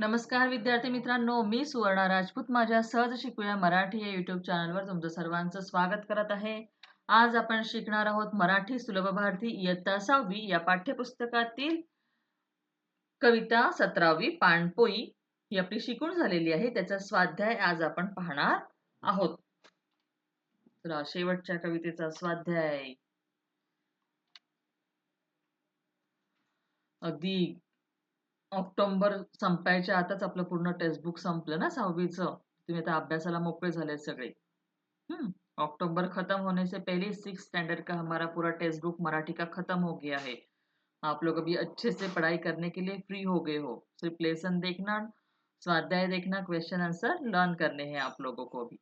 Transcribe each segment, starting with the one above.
नमस्कार विद्यार्थी मित्रांनो मी सुवर्णा राजपूत. माझ्या सहज शिकूया मराठी या युट्यूब चॅनलवर तुमचं सर्वांचं स्वागत करत आहे. आज आपण शिकणार आहोत मराठी सुलभ भारती इयत्ता सहावी या पाठ्यपुस्तकातील कविता सतरावी पाणपोई ही आपली शिकून झालेली आहे. त्याचा स्वाध्याय आज आपण पाहणार आहोत. शेवटच्या कवितेचा स्वाध्याय. अगदी ऑक्टोबर संपायच्या आताच आपलं पूर्ण टेक्स्टबुक संपलं ना सहावीचं. तुम्ही आता अभ्यासाला मोकळे झाले सगळे. हम्म ऑक्टोबर खत्म होने से पहले सिक्स स्टैंडर्ड का हमारा पूरा टेक्स्ट बुक मराठी का खत्म हो गया है? आप लोग अभी अच्छे से पढ़ाई करने के लिए फ्री हो गए हो. सिर्फ लेसन देखना स्वाध्याय देखना क्वेश्चन आंसर लर्न करने हैं आप लोगों को भी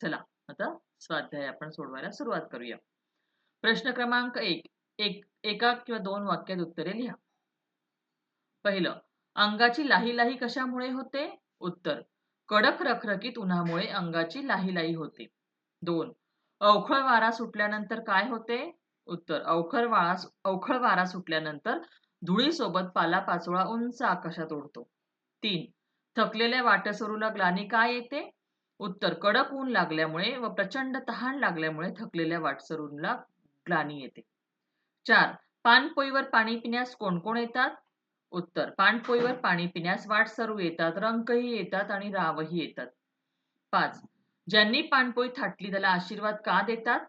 चला आता स्वाध्याय आपण सोडवायला सुरुवात करूया. प्रश्न क्रमांक एक एक एका किंवा दोन वाक्यात उत्तरे लिहा. पहिलं अंगाची लाही लाही कशामुळे होते? उत्तर कडक रखरखीत उन्हामुळे अंगाची लाही लाही होते. दोन अवखळ वारा सुटल्यानंतर काय होते? उत्तर अवखळ वारा अवखळ वारा सुटल्यानंतर धुळीसोबत पाला पाचोळा उंच आकाशात उडतो तीन थकलेल्या वाटसरूला ग्लानी काय येते? उत्तर कडक ऊन लागल्यामुळे व प्रचंड तहान लागल्यामुळे थकलेल्या वाटसरूला ग्लानी येते. चार पानपोईवर पाणी पिण्यास कोण कोण येतात? उत्तर. पाणपोईवर पाणी पिण्यास वाट सरू येतात रंकही येतात आणि रावही येतात. पाच. ज्यांनी पाणपोई थाटली त्याला आशीर्वाद का देतात?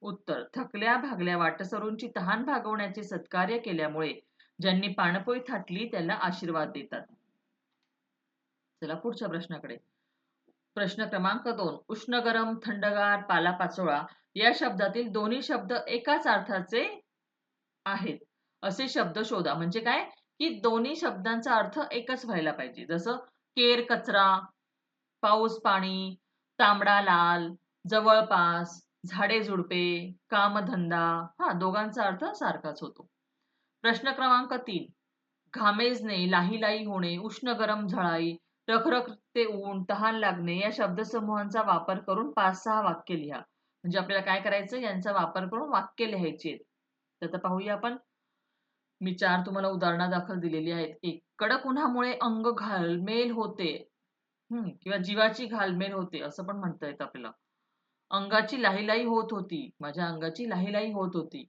उत्तर. थकल्या भागल्या वाटसरूंची तहान भागवण्याचे सत्कार्य केल्यामुळे ज्यांनी पाणपोई थाटली त्याला आशीर्वाद देतात. चला पुढच्या प्रश्नाकडे. प्रश्न क्रमांक दोन. उष्ण गरम थंडगार पालापाचोळा या शब्दातील दोन्ही शब्द एकाच अर्थाचे आहेत. असे शब्द शोधा. म्हणजे काय? की दोन्ही शब्दांचा अर्थ एकच व्हायला पाहिजे. जसं केर कचरा पाऊस पाणी तांबडा लाल जवळपास झाडे झुडपे कामधंदा हा दोघांचा अर्थ सारखाच होतो. प्रश्न क्रमांक तीन. घामेजणे लाही लाही होणे उष्ण गरम झळाई रखरख ते ऊन तहान लागणे या शब्दसमूहांचा वापर करून पाच सहा वाक्य लिहा. म्हणजे आपल्याला काय करायचं यांचा वापर करून वाक्य लिहायचे तर पाहूया आपण. मी चार तुम्हाला उदाहरणादाखल दिलेली आहेत. एक कडक उन्हामुळे अंग घालमेल होते. हम्म किंवा जीवाची घालमेल होते असं पण म्हणता येत आपल्याला. अंगाची लाहीलाई होत होती. माझ्या अंगाची लाहीलाई होत होती.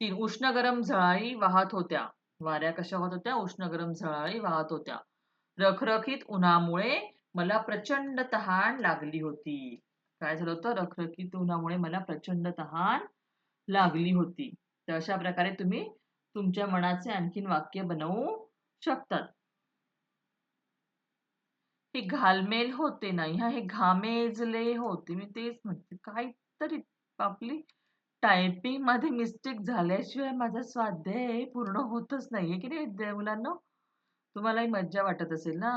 तीन उष्ण गरम झळाळी वाहत होत्या. वाऱ्या कशा होत होत्या? उष्ण गरम झळाळी वाहत होत्या. रखरखीत उन्हामुळे मला प्रचंड तहान लागली होती. काय झालं होतं? रखरखीत उन्हामुळे मला प्रचंड तहान लागली होती. तर अशा प्रकारे तुम्ही तुमच्या मनाचे आणखीन वाक्य बनवू शकतात. हे घालमेल होते नाही हा हे घामेजले होते. मी तेच म्हणते काहीतरी आपली टायपिंगमध्ये मिस्टेक झाल्याशिवाय माझा स्वाध्याय पूर्ण होतच नाहीये की नाही मुलांना? तुम्हालाही मज्जा वाटत असेल ना?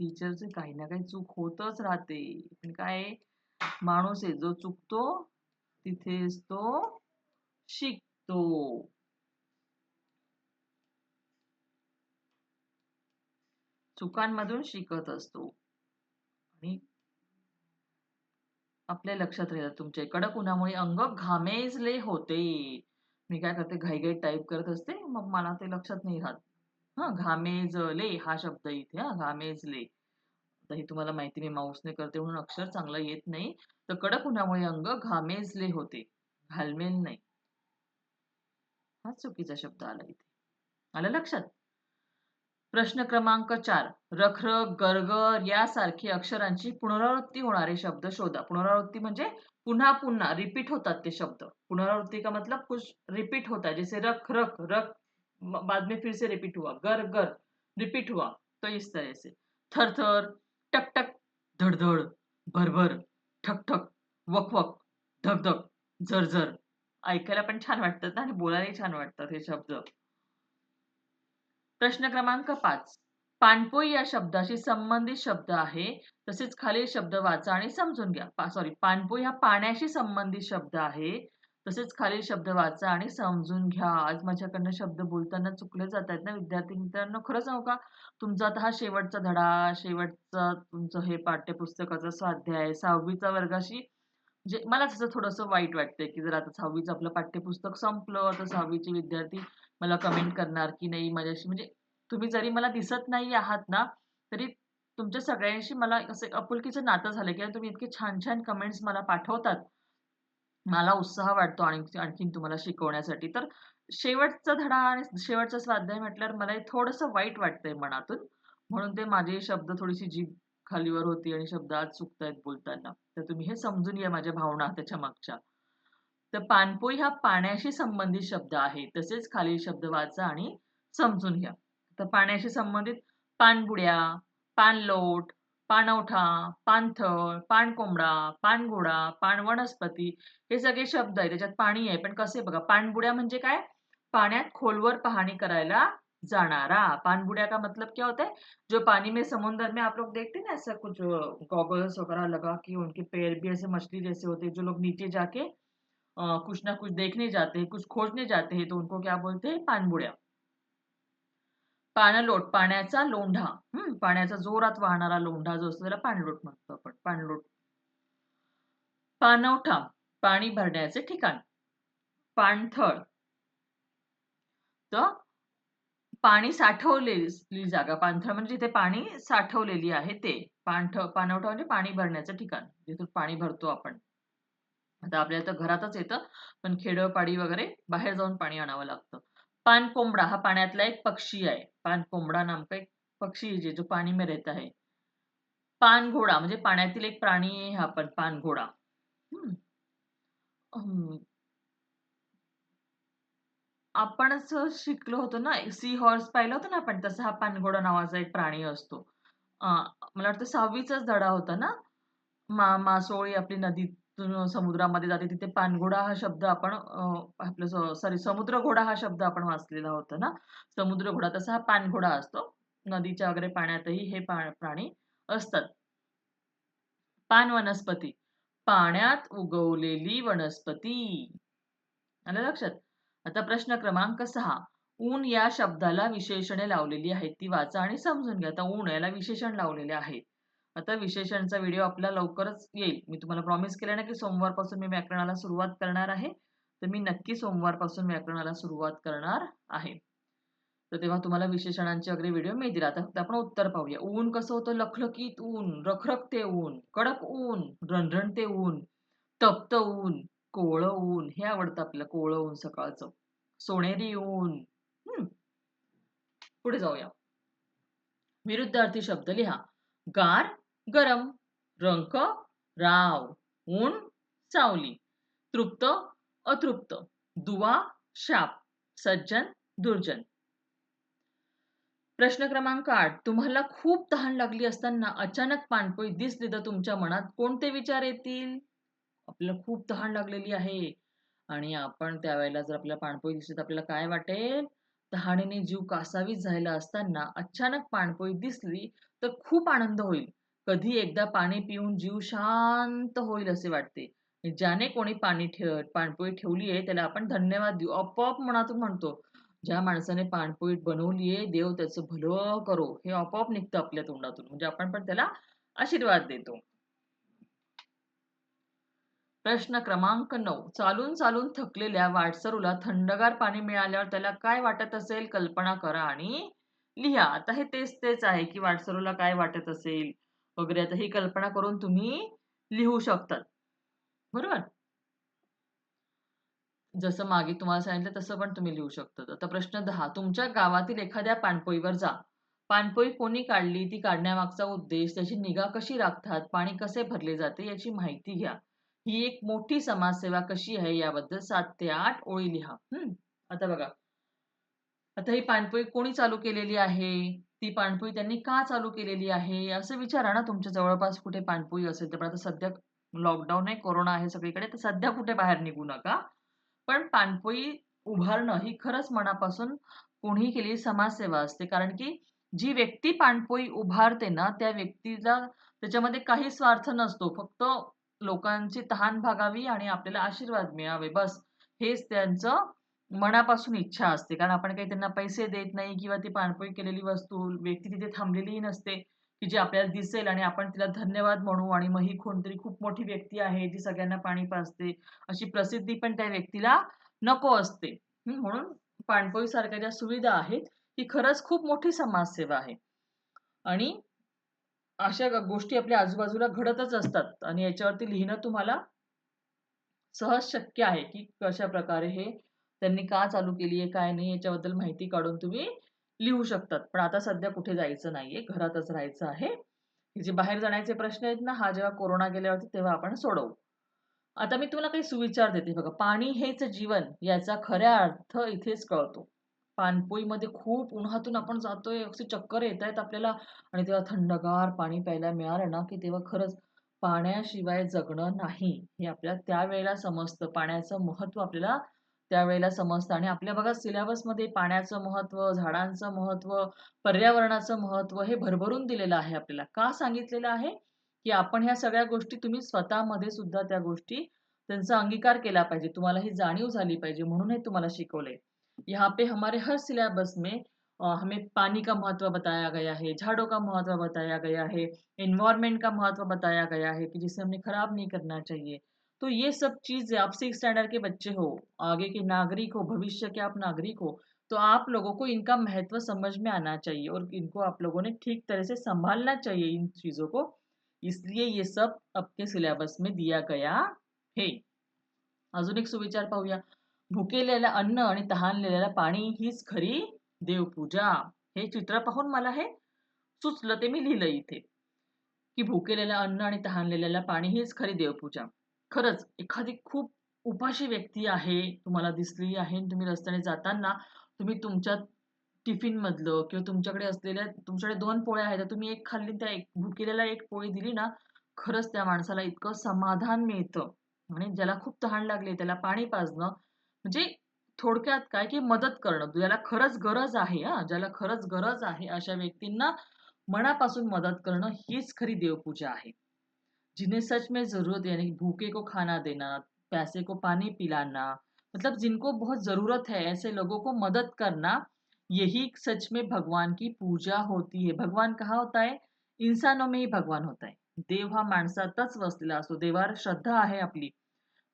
टीचरचे काही ना काही चूक होतच राहते. पण काय माणूस आहे जो चुकतो तिथेच तो शिकतो. चुकांमधून शिकत असतो. आणि आपल्या लक्षात राहिलं तुमचे कडक उन्हामुळे अंग घामेजले होते. मी काय करते घाईघाई टाईप करत असते मग मला ते लक्षात नाही राहत. हा घामेजले हा शब्द इथे हा घामेजले. तर ही तुम्हाला माहिती मी माऊसने करते म्हणून अक्षर चांगला येत नाही. तर कडक उन्हामुळे अंग घामेजले होते. घालमेल नाही. हा चुकीचा शब्द आला इथे. आलं लक्षात? प्रश्न क्रमांक चार रखरख गरगर यासारखी अक्षरांची पुनरावृत्ती होणारे शब्द शोधा. पुनरावृत्ती म्हणजे पुन्हा पुन्हा रिपीट होतात ते शब्द. पुनरावृत्ती का मतलब कुछ रिपीट होता जैसे रख रख रख बाद में फिर से रिपीट हुआ. गर गर रिपीट हुआ. तो इस तरह से. थर थर टक टक धडधड भरभर ठक ठक वक वक धक धक झरझर ऐकायला पण छान वाटतात आणि बोलायलाही छान वाटतात हे शब्द. प्रश्न क्रमांक पाच. पाणपोई या शब्दाशी संबंधित शब्द आहे. तसेच खालील शब्द वाचा आणि समजून घ्या. सॉरी पाणपोई हा पाण्याशी संबंधित शब्द आहे. तसेच खालील शब्द वाचा आणि समजून घ्या. आज माझ्याकडनं शब्द बोलताना चुकले जात आहेत ना विद्यार्थी मित्रांनो खरं सांगू का? तुमचा आता हा शेवटचा धडा शेवटचा तुमचं हे पाठ्यपुस्तकाचा स्वाध्याय सहावीचा वर्गाशी म्हणजे मला तसं थोडंसं वाईट वाटतंय की जर आता सहावीचं आपलं पाठ्यपुस्तक संपलं तर सहावीचे विद्यार्थी मला कमेंट करणार की नाही माझ्याशी? म्हणजे तुम्ही जरी मला दिसत नाही आहात ना तरी तुमच्या सगळ्यांशी मला असं आपुलकीचं नातं झालं की तुम्ही इतके छान छान कमेंट्स मला पाठवतात. मला उत्साह वाटतो आणि आणखीन तुम्हाला शिकवण्यासाठी. तर शेवटचा धडा आणि शेवटचा स्वाध्याय म्हटल्यावर मला हे थोडंसं वाईट वाटतंय मनातून. म्हणून ते माझे शब्द थोडीशी जीभ खालीवर होती आणि शब्द आज चुकतायत बोलताना. तर तुम्ही हे समजून घ्या माझ्या भावना त्याच्या मागच्या. तर पानपोई हा पाण्याशी संबंधित शब्द आहे. तसेच खालील शब्द वाचा आणि समजून घ्या. तर पाण्याशी संबंधित पानबुड्या पानलोट पाणवठा पाणथळ पाणकोंबडा पानघोडा पान वनस्पती हे सगळे शब्द आहे त्याच्यात पाणी आहे. पण कसे बघा पाणबुड्या म्हणजे काय? पाण्यात खोलवर पाहणी करायला जाणारा. पानबुड्या का मतलब क्या होता है जो पानी में समुद्र में आप लोग देखते ना ऐसा कुछ गॉगल्स वगैरह लगा कि उनके पैर भी ऐसे मछली जैसे होते जो लोग नीचे जाके आ, कुछ ना कुछ देखने जाते हैं कुछ खोजने जाते हैं तो उनको क्या बोलते हैं? पानबुड्या पाणलोट पाण्याचा लोंढा. हम्म पाण्याचा जोरात वाहणारा लोंढा जो असतो त्याला पाणलोट म्हणतो आपण. पाणलोट. पाणवठा पाणी भरण्याचे ठिकाण. पाणथळ. तर पाणी साठवलेली जागा पाणथळ म्हणजे जिथे पाणी साठवलेली आहे ते. पाणठ पाणवठा म्हणजे पाणी भरण्याचं ठिकाण. जिथून पाणी भरतो आपण. आता आपल्याला तर घरातच येतं पण खेडपाडी वगैरे बाहेर जाऊन पाणी आणावं लागतं. पानकोंबडा हा पाण्यातला एक पक्षी आहे. पानकोंबडा नामक एक पक्षी जे जो पाणी में रहता है. पानघोडा म्हणजे पाण्यातील एक प्राणी आहे हा पण पानघोडा. आपणच शिकलो होतो ना सी हॉर्स पाहिलं होतं ना आपण तसा हा पानघोडा नावाचा एक प्राणी असतो. मला वाटतं सहावीचाच धडा होता ना? मा मासोळी आपली नदीत समुद्रामध्ये जाते. तिथे पानघोडा हा शब्द आपण आपलं सॉरी समुद्र घोडा हा शब्द आपण वाचलेला होता ना? समुद्र घोडा तसा हा पानघोडा असतो. नदीच्या वगैरे पाण्यातही हे प्राणी असतात. पान वनस्पती. पाण्यात उगवलेली वनस्पती. आलं लक्षात? आता प्रश्न क्रमांक सहा. ऊन या शब्दाला विशेषणे लावलेली आहेत ती वाचा आणि समजून घ्या. आता ऊन याला विशेषण लावलेले आहेत आता विशेषणचा व्हिडिओ आपला लवकरच येईल. मी तुम्हाला प्रॉमिस केलं ना की सोमवारपासून मी व्याकरणाला सुरुवात करणार आहे. तर मी नक्की सोमवारपासून व्याकरणाला सुरुवात करणार आहे. तर तेव्हा तुम्हाला विशेषणांचे वगैरे व्हिडिओ मिळतील. आता फक्त आपण उत्तर पाहूया. ऊन कसं होतं? लखलखीत ऊन रखरखते ऊन कडक ऊन रणरणते ऊन तप्त ऊन कोवळं ऊन. हे आवडतं आपल्याला कोवळं ऊन सकाळचं. सोनेरी ऊन. पुढे जाऊया. विरुद्धार्थी शब्द लिहा. गार गरम रंक राव ऊन सावली तृप्त अतृप्त दुवा शाप सज्जन दुर्जन. प्रश्न क्रमांक आठ. तुम्हाला खूप तहान लागली असताना अचानक पाणपोई दिसली तर तुमच्या मनात कोणते विचार येतील? आपल्याला खूप तहान लागलेली आहे. आणि आपण त्यावेळेला जर आपल्याला पाणपोई दिसली तर आपल्याला काय वाटेल? तहाणीने जीव कासावीस झालेला असताना अचानक पाणपोई दिसली तर खूप आनंद होईल. कधी एकदा पाणी पिऊन जीव शांत होईल असे वाटते. ज्याने कोणी पाणी ठेव पाणपोळी ठेवली आहे त्याला आपण धन्यवाद देऊ. आपोआप मनातून म्हणतो ज्या माणसाने पाणपोळी बनवली आहे देव त्याचं भलं करो. हे आपोआप निघतं आपल्या तोंडातून. म्हणजे आपण पण त्याला आशीर्वाद देतो. प्रश्न क्रमांक नऊ. चालून चालून थकलेल्या वाटसरूला थंडगार पाणी मिळाल्यावर त्याला काय वाटत असेल कल्पना करा आणि लिहा. आता हे तेच तेच आहे की वाटसरूला काय वाटत असेल. वगैरे आता ही कल्पना करून तुम्ही लिहू शकतात. बरोबर? जसं मागे तुम्हाला सांगितलं तसं पण तुम्ही लिहू शकता आता प्रश्न दहा तुमच्या गावातील एखाद्या पाणपोईवर जा. पाणपोई कोणी काढली ती काढण्यामागचा उद्देश त्याची निगा कशी राखतात पाणी कसे भरले जाते याची माहिती घ्या. ही एक मोठी समाजसेवा कशी आहे याबद्दल सात ते आठ ओळी लिहा. हम्म आता बघा. आता ही पाणपोई कोणी चालू केलेली आहे? ती पाणपोई त्यांनी का चालू केलेली आहे? असं विचारा ना तुमच्या जवळपास कुठे पाणपोई असेल तर. आता सध्या लॉकडाऊन आहे कोरोना आहे सगळीकडे तर सध्या कुठे बाहेर निघू नका. पण पाणपोई उभारणं ही खरंच मनापासून कोणीही केलेली समाजसेवा असते. कारण की जी व्यक्ती पाणपोई उभारते ना त्या व्यक्तीला त्याच्यामध्ये काही स्वार्थ नसतो. फक्त लोकांची तहान भागावी आणि आपल्याला आशीर्वाद मिळावे. बस हेच त्यांचं मनापासून इच्छा असते. कारण आपण काही त्यांना पैसे देत नाही किंवा ती पाणपोई केलेली वस्तू व्यक्ती तिथे थांबलेलीही नसते की जी आपल्याला दिसेल आणि आपण तिला धन्यवाद म्हणू आणि मग ही कोणतरी खूप मोठी व्यक्ती आहे जी सगळ्यांना पाणी पाजते. अशी प्रसिद्धी पण त्या व्यक्तीला नको असते. म्हणून पाणपोई सारख्या ज्या सुविधा आहेत ही खरंच खूप मोठी समाजसेवा आहे. आणि अशा गोष्टी आपल्या आजूबाजूला घडतच असतात. आणि याच्यावरती लिहिणं तुम्हाला सहज शक्य आहे, की कशा प्रकारे हे त्यांनी का चालू केली आहे, काय नाही याच्याबद्दल माहिती काढून तुम्ही लिहू शकतात. पण आता सध्या कुठे जायचं नाहीये, घरातच राहायचं आहे. जे बाहेर जाण्याचे प्रश्न आहेत ना, हा जेव्हा कोरोना गेल्यावरती तेव्हा आपण सोडवू. आता मी तुम्हाला काही सुविचार देते बघा. पाणी हेच जीवन याचा खऱ्या अर्थ इथेच कळतो. पाणपोईमध्ये खूप उन्हातून आपण जातोय, अगदी चक्कर येतायत आपल्याला आणि तेव्हा थंडगार पाणी प्यायला मिळालं ना, की तेव्हा खरंच पाण्याशिवाय जगणं नाही, हे आपल्याला त्यावेळेला समजतं. पाण्याचं महत्त्व आपल्याला त्यावेळेला समजतं आणि आपल्या बघा सिलेबसमध्ये पाण्याचं महत्त्व, झाडांचं महत्त्व, पर्यावरणाचं महत्त्व हे भरभरून दिलेलं आहे आपल्याला. का सांगितलेलं आहे? की आपण ह्या सगळ्या गोष्टी तुम्ही स्वतःमध्ये सुद्धा त्या गोष्टी त्यांचा अंगीकार केला पाहिजे. तुम्हाला ही जाणीव झाली पाहिजे म्हणून हे तुम्हाला शिकवलंय. यहाँ पे हमारे हर सिलेबस में हमें पानी का महत्त्व बताया गया है, झाड़ों का महत्त्व बताया गया है, एनवायरमेंट का महत्त्व बताया गया है कि जिसे हमने खराब नहीं करना चाहिए। तो ये सब चीज़ आप सिक्स स्टैंडर्ड के बच्चे हो, आगे के नागरिक हो, भविष्य के आप नागरिक हो, तो आप लोगों को इनका महत्व समझ में आना चाहिए और इनको आप लोगों ने ठीक तरह से संभालना चाहिए इन चीज़ों को। इसलिए ये सब आपके सिलेबस में दिया गया है. अजून एक सुविचार पाहूया. भुकेलेलं अन्न आणि तहानलेलं पाणी हीच खरी देवपूजा. हे चित्र पाहून मला हे सुचलं ते मी लिहिलं इथे. की भुकेलेलं अन्न आणि तहानलेलं पाणी हीच खरी देवपूजा. खरंच एखादी खूप उपाशी व्यक्ती आहे, तुम्हाला दिसली आहे आणि तुम्ही रस्त्याने जाताना तुम्ही तुमच्या टिफिनमधलं किंवा तुमच्याकडे असलेल्या तुमच्याकडे दोन पोळ्या आहेत, तर तुम्ही एक खाल्ली त्या एक भुकेलेला एक पोळी दिली ना, खरंच त्या माणसाला इतकं समाधान मिळतं आणि ज्याला खूप तहान लागली त्याला पाणी पाजणं म्हणजे थोडक्यात काय की मदत करणं. ज्याला खरंच गरज आहे हा ज्याला खरंच गरज आहे अशा व्यक्तींना मनापासून मदत करणं हीच खरी देवपूजा आहे. जिन्हें सच में ज़रूरत यानी कि भूखे को खाना देना, प्यासे को पानी पिलाना, मतलब जिनको बहुत ज़रूरत है ऐसे लोगों को मदद करना, यही सच में भगवान की पूजा होती है. भगवान कहाँ होता है? इंसानों में ही भगवान होता है. देव हा माणसातच वसलेला असतो. देवावर श्रद्धा आहे आपली.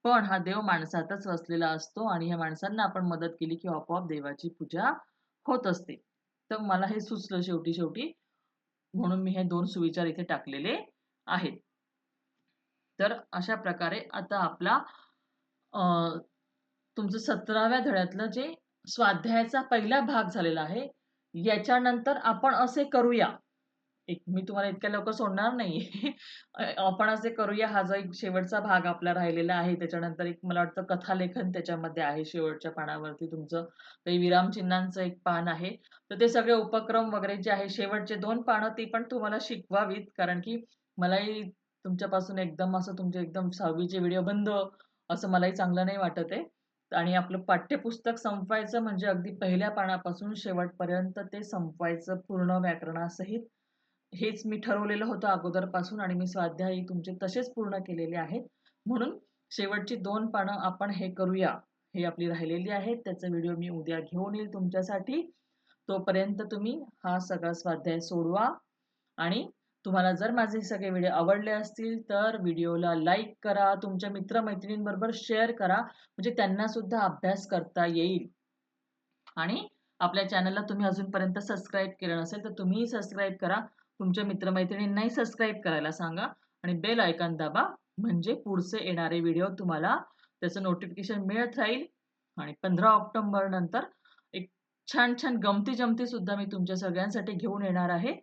पण हा देव माणसातच वसलेला असतो आणि ह्या माणसांना आपण मदत केली की आपोआप देवाची पूजा होत असते. तर मला हे सुचलं शेवटी-शेवटी म्हणून मी हे 2 सुविचार इथे टाकलेले आहेत. तर अशा प्रकारे आता आपला तुमचं 17व्या धड्यातलं जे स्वाध्यायाचा पहिला भाग झालेला आहे. याच्यानंतर आपण असे करूया. एक मी तुम्हाला इतक्या लवकर सोडणार नाहीये. आपण असे करूया हा जो एक शेवटचा भाग आपला राहिलेला आहे. त्याच्यानंतर एक मला वाटतं कथालेखन त्याच्यामध्ये आहे. शेवटच्या पानावरती तुमचं काही विरामचिन्हांचं एक पान आहे. तर ते सगळे उपक्रम वगैरे जे आहे शेवटचे दोन पानं ती पण तुम्हाला शिकवावीत. कारण की मलाही तुमच्यापासून एकदम असं तुमचे एकदम सहावीचे व्हिडिओ बंद असं मलाही चांगलं नाही वाटत आहे. आणि आपलं पाठ्यपुस्तक संपवायचं म्हणजे अगदी पहिल्या पानापासून शेवटपर्यंत ते संपवायचं पूर्ण व्याकरणासहित. हेच मी ठरवलेलं होतं अगोदरपासून आणि मी स्वाध्यायही तुमचे तसेच पूर्ण केलेले आहेत. म्हणून शेवटची दोन पानं आपण हे करूया. हे आपली राहिलेली आहेत. त्याचा व्हिडिओ मी उद्या घेऊन येईल तुमच्यासाठी. तोपर्यंत तुम्ही हा सगळा स्वाध्याय सोडवा आणि तुम्हाला जर माझे सगळे व्हिडिओ आवडले असतील तर व्हिडिओला लाईक करा. तुमच्या मित्र-मैत्रिणींबरोबर शेअर करा. म्हणजे त्यांना सुद्धा अभ्यास करता येईल. आणि आपल्या चॅनलला तुम्ही अजूनपर्यंत सबस्क्राईब केलं नसेल तर तुम्हीही सबस्क्राईब करा. तुमच्या मित्र-मैत्रिणींनाही सबस्क्राईब करायला सांगा आणि बेल आयकॉन दाबा. म्हणजे पुढचे येणारे व्हिडिओ तुम्हाला त्याचं नोटिफिकेशन मिळत राहील आणि 15 ऑक्टोबर नंतर एक छान-छान गमती-जमती सुद्धा मी तुमच्या सगळ्यांसाठी घेऊन येणार आहे.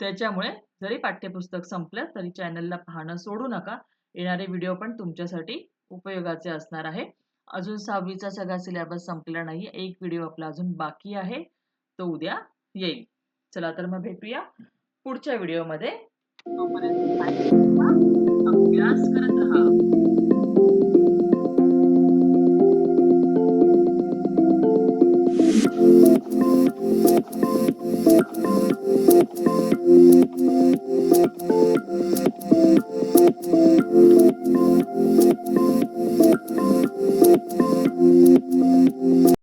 त्याच्यामुळे जरी पाठ्यपुस्तक संपलं तरी चॅनलला पाहणं सोडू नका. येणारे व्हिडिओ पण तुमच्यासाठी उपयोगाचे असणार आहे. अजून सहावीचा सगळा सिलेबस संपलेला नाहीये. एक व्हिडिओ आपला अजून बाकी आहे. तो उद्या येईल. चला तर मग भेटूया पुढच्या व्हिडिओमध्ये. तोपर्यंत अभ्यास करत राहा.